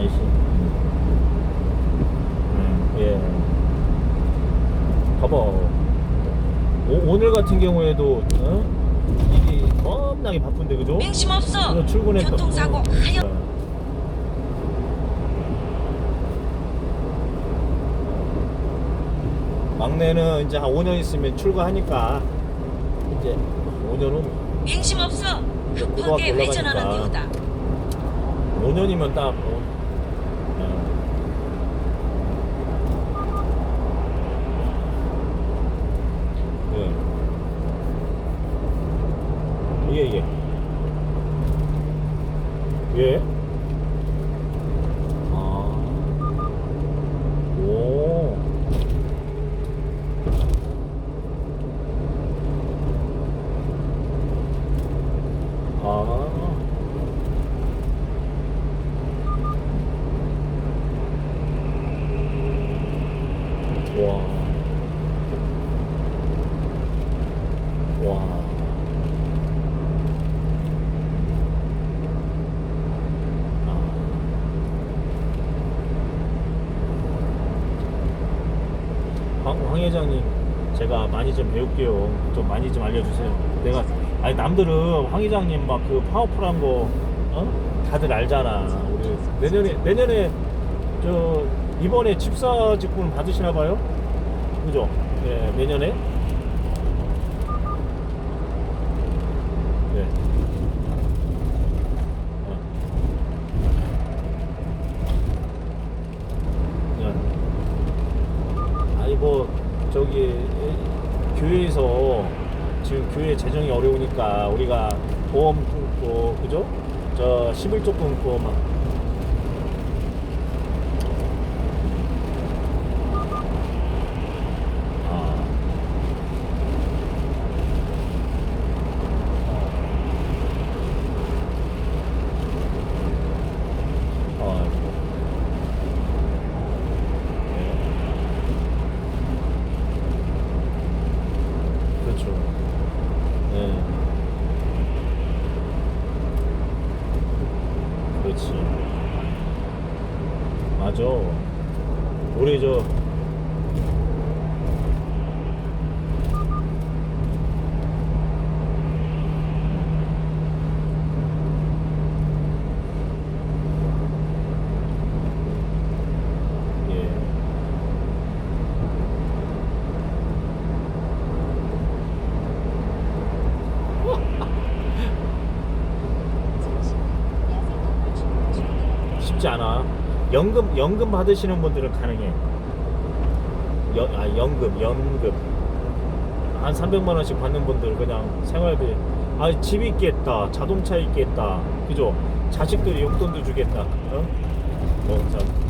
아저씨. 음, 예. 봐봐. 오, 오늘 같은 경우에도 어? 이게 겁나게 바쁜데 그죠? 맹심 없어. 출근했다. 교통사고 어. 하여 어. 막내는 이제 한 5년 있으면 출가하니까 이제 5년은 맹심 없어. 급하게 회전하는. 이유다. 5년이면 딱 어, 예. 예. 예, 예. 예? 아. 오. 아. 와. 와. 아. 황, 황 회장님, 제가 많이 좀 배울게요. 좀 많이 좀 알려주세요. 내가, 아니, 남들은 황 회장님 막 그 파워풀한 거, 어? 다들 알잖아. 우리 내년에, 내년에, 저, 이번에 집사 직분 받으시나 봐요? 그죠? 예, 내년에? 네. 어. 네. 아니 뭐 저기 교회에서 지금 교회 재정이 어려우니까 우리가 보험 끊고 그죠? 저 11조 끊고 막 아. 아이고. 네. 그렇죠. 네. 그렇지. 맞아. 우리 저 예. 쉽지 않아. 연금 연금 받으시는 분들은 가능해. 연, 아 연금 연금 한 300만 원씩 받는 분들 그냥 생활비 아집 있겠다 자동차 있겠다 그죠 자식들이 용돈도 주겠다 어? 어 참.